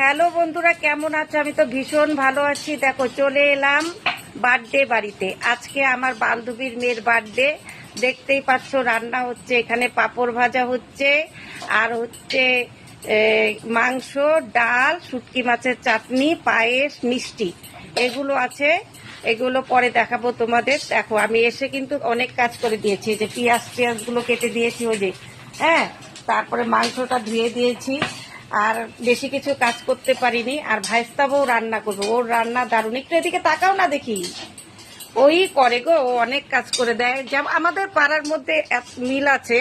Hello বন্ধুরা, কেমন আছো? আমি তো ভীষণ ভালো আছি। দেখো, চলে এলাম বার্থডে বাড়িতে। আজকে আমার বান্ধবীর মেয়ের বার্থডে দেখতেই পাচ্ছ, রান্না হচ্ছে, এখানে পাঁপড় ভাজা হচ্ছে, আর হচ্ছে মাংস, ডাল, শুটকি মাছের চাটনি, পায়েস, মিষ্টি। এগুলো আছে, এগুলো পরে দেখাবো তোমাদের। দেখো, আমি এসে কিন্তু অনেক কাজ করে দিয়েছি। যে পেঁয়াজ টিয়াজগুলো কেটে দিয়েছি, ওই যে হ্যাঁ তারপরে মাংসটা ধুয়ে দিয়েছি। আর বেশি কিছু কাজ করতে পারিনি, আর ভাইস্তাবও রান্না করব। ওর রান্না দারুণ। একটু এদিকে তাকাও না দেখি। ওই করে গো, ও অনেক কাজ করে দেয়। যেমন আমাদের পাড়ার মধ্যে মিল আছে,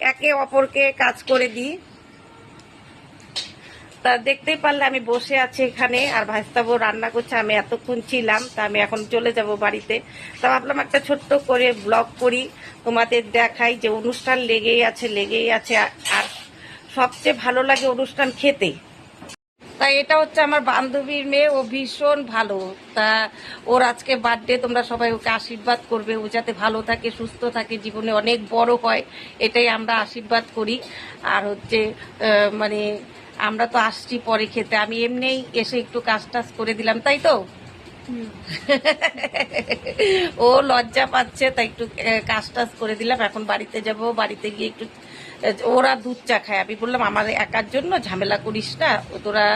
একে অপরকে কাজ করে দিই। তা দেখতেই পারলে আমি বসে আছি এখানে, আর ভাইস্তাবু রান্না করছে। আমি এতক্ষণ ছিলাম, তা আমি এখন চলে যাব বাড়িতে। তা ভাবলাম একটা ছোট্ট করে ব্লগ করি, তোমাদের দেখাই যে অনুষ্ঠান লেগেই আছে লেগেই আছে, আর সবচেয়ে ভালো লাগে অনুষ্ঠান খেতে। তাই এটা হচ্ছে আমার বান্ধবীর মেয়ে, ও ভীষণ ভালো। তা ওর আজকে বার্থডে তোমরা সবাই ওকে আশীর্বাদ করবে। ও যাতে ভালো থাকে, সুস্থ থাকে, জীবনে অনেক বড় হয়, এটাই আমরা আশীর্বাদ করি। আর হচ্ছে মানে আমরা তো আসছি পরে খেতে। আমি এমনিই এসে একটু কাজ টাজ করে দিলাম, তাই তো? ও লজ্জা পাচ্ছে, তাই একটু কাজ টাজ করে দিলাম। এখন বাড়িতে যাব, বাড়িতে গিয়ে একটু ওরা দুধ চা খায়। আমি বললাম আমার একার জন্য ঝামেলা করিস না। তোরা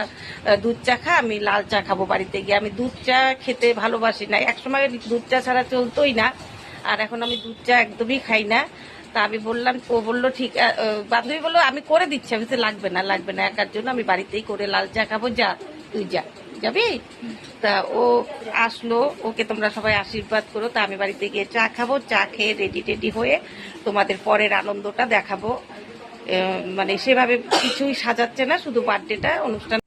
দুধ চা খা আমি লাল চা খাব বাড়িতে গিয়ে। আমি দুধ চা খেতে ভালোবাসি না। একসময় দুধ চা ছাড়া চলতোই না। আর এখন আমি দুধ চা একদমই খাই না। তা আমি বললাম ও বলল ঠিক বান্ধবী বলল আমি করে দিচ্ছি। আমি বলছি, লাগবে না লাগবে না। একার জন্য আমি বাড়িতেই করে লাল চা খাব যা তুই যা। যাবি? তা ও আসলো ওকে তোমরা সবাই আশীর্বাদ করো। তা আমি বাড়িতে গিয়ে চা খাব। চা খেয়ে রেডি টেডি হয়ে তোমাদের পরের আনন্দটা দেখাবো। মানে সেভাবে কিছুই সাজাচ্ছে না, শুধু বার্থডেটা, অনুষ্ঠান।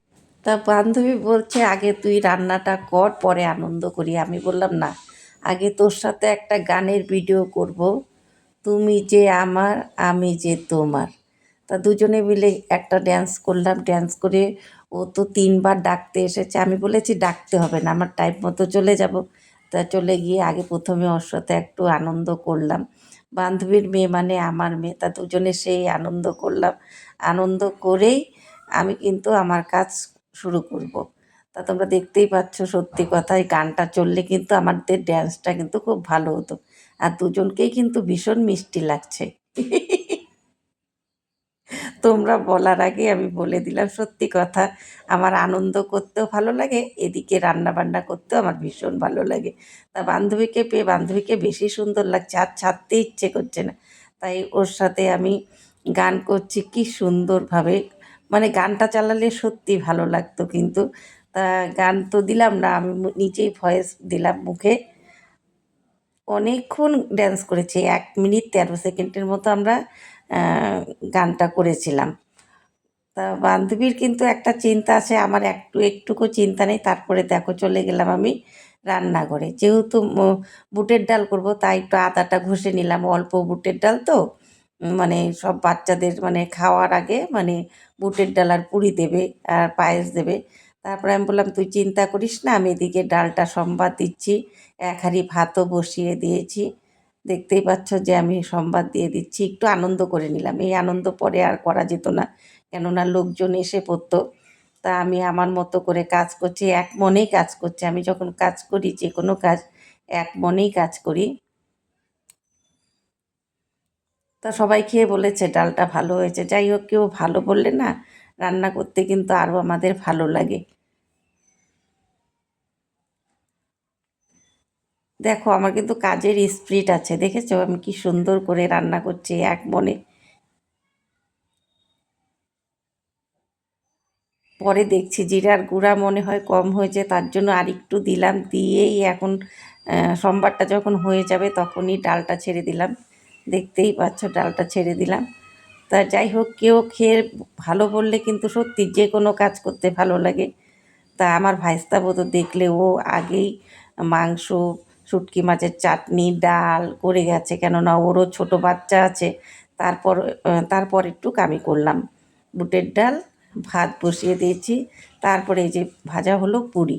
তা বান্ধবী বলছে, আগে তুই রান্নাটা কর, পরে আনন্দ করি। আমি বললাম, না, আগে তোর সাথে একটা গানের ভিডিও করব। তুমি যে আমার, আমি যে তোমার। তা দুজনে মিলে একটা ড্যান্স করলাম। ড্যান্স করে ও তো তিনবার ডাকতে এসেছে। আমি বলেছি, ডাকতে হবে না, আমার টাইম মতো চলে যাব। তা চলে গিয়ে আগে প্রথমে ওর সাথে একটু আনন্দ করলাম। বান্ধবীর মেয়ে মানে আমার মেয়ে। তা দুজনে সেই আনন্দ করলাম। আনন্দ করেই আমি কিন্তু আমার কাজ শুরু করব। তা তোমরা দেখতেই পাচ্ছ সত্যি কথা এই গানটা চললে কিন্তু আমাদের ড্যান্সটা কিন্তু খুব ভালো হতো। আর দুজনকেই কিন্তু ভীষণ মিষ্টি লাগছে। তোমরা বলার আগে আমি বলে দিলাম সত্যি কথা, আমার আনন্দ করতেও ভালো লাগে, এদিকে রান্না বান্না করতেও আমার ভীষণ ভালো লাগে। তা বান্ধবীকে পেয়ে, বান্ধবীকে বেশি সুন্দর লাগছে, আর ছাড়তে ইচ্ছে করছে না। তাই ওর সাথে আমি গান করছি, কি সুন্দরভাবে। মানে গানটা চালালে সত্যি ভালো লাগতো কিন্তু। তা গান তো দিলাম না, আমি নিজেই ভয়েস দিলাম মুখে। অনেকক্ষণ ড্যান্স করেছি, এক মিনিট তেরো সেকেন্ডের মতো আমরা গানটা করেছিলাম। তা বান্ধবীর কিন্তু একটা চিন্তা আছে, আমার একটু, একটুকু চিন্তা নেই, তারপরে দেখো চলে গেলাম আমি রান্নাঘরে। যেহেতু বুটের ডাল করব, তাই একটু আদাটা ঘষে নিলাম, অল্প বুটের ডাল তো। মানে সব বাচ্চাদের মানে খাওয়ার আগে মানে বুটের ডাল আর পুরি দেবে আর পায়েস দেবে। তারপরে আমি বললাম, তুই চিন্তা করিস না, আমি এদিকে ডালটা সম্বাদ দিচ্ছি, এক হাঁড়ি ভাতও বসিয়ে দিয়েছি। দেখতেই পাচ্ছ যে আমি সংবাদ দিয়ে দিচ্ছি। একটু আনন্দ করে নিলাম। এই আনন্দ পরে আর করা যেত না, কেননা লোকজন এসে পড়তো। তা আমি আমার মতো করে কাজ করছি, এক মনেই কাজ করছি। আমি যখন কাজ করি, যে কোনো কাজ, এক মনেই কাজ করি। তা সবাই খেয়ে বলেছে, ডালটা ভালো হয়েছে। যাই হোক, কেউ ভালো বললে না, রান্না করতে কিন্তু আরও আমাদের ভালো লাগে। দেখো, আমার কিন্তু কাজের স্পিরিট আছে, দেখেছ? আমি কি সুন্দর করে রান্না করছি এক মনে। পরে দেখছি জিরার গুঁড়া মনে হয় কম হয়েছে, তার জন্য আর একটু দিলাম, দিয়েই এখন সোমবারটা যখন হয়ে যাবে তখনই ডালটা ছেড়ে দিলাম। দেখতেই পাচ্ছ, ডালটা ছেড়ে দিলাম। তা যাই হোক, কেউ খেয়ে ভালো বললে কিন্তু সত্যি যে কোনো কাজ করতে ভালো লাগে। তা আমার ভাইস্তা বোধ দেখলে ও আগেই মাংস শুটকি মাছের চাটনি, ডাল করে গেছে। কেননা ওরও ছোট বাচ্চা আছে। তারপর তারপর একটু কামি করলাম। বুটের ডাল, ভাত বসিয়ে দিয়েছি। তারপরে এই যে ভাজা হলো পুরি।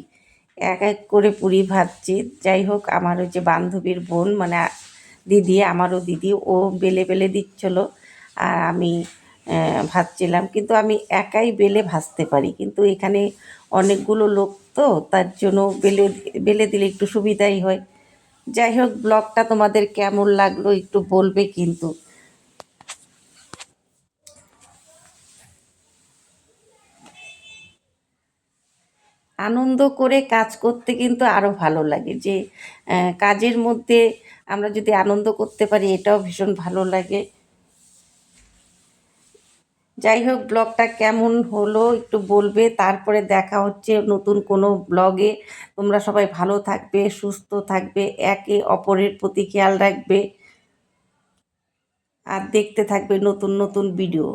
এক এক করে পুরি ভাজছি। যাই হোক, আমার ওই যে বান্ধবীর বোন মানে দিদি, আমারও দিদি, ও বেলে বেলে দিচ্ছিল। আর আমি ভাজছিলাম। কিন্তু আমি একাই বেলে ভাজতে পারি। কিন্তু এখানে অনেকগুলো লোক তো, তার জন্য বেলে বেলে দিলে একটু সুবিধাই হয়। যাই হোক, ব্লগটা তোমাদের কেমন লাগল একটু বলবে কিন্তু। আনন্দ করে কাজ করতে কিন্তু আরও ভালো লাগে যে কাজের মধ্যে আমরা যদি আনন্দ করতে পারি, এটাও ভীষণ ভালো লাগে। যাই হোক, ব্লগটা কেমন হলো একটু বলবে। তারপরে দেখা হচ্ছে নতুন কোনো ব্লগে। তোমরা সবাই ভালো থাকবে, সুস্থ থাকবে, একে অপরের প্রতি খেয়াল রাখবে। আর দেখতে থাকবে নতুন নতুন ভিডিও।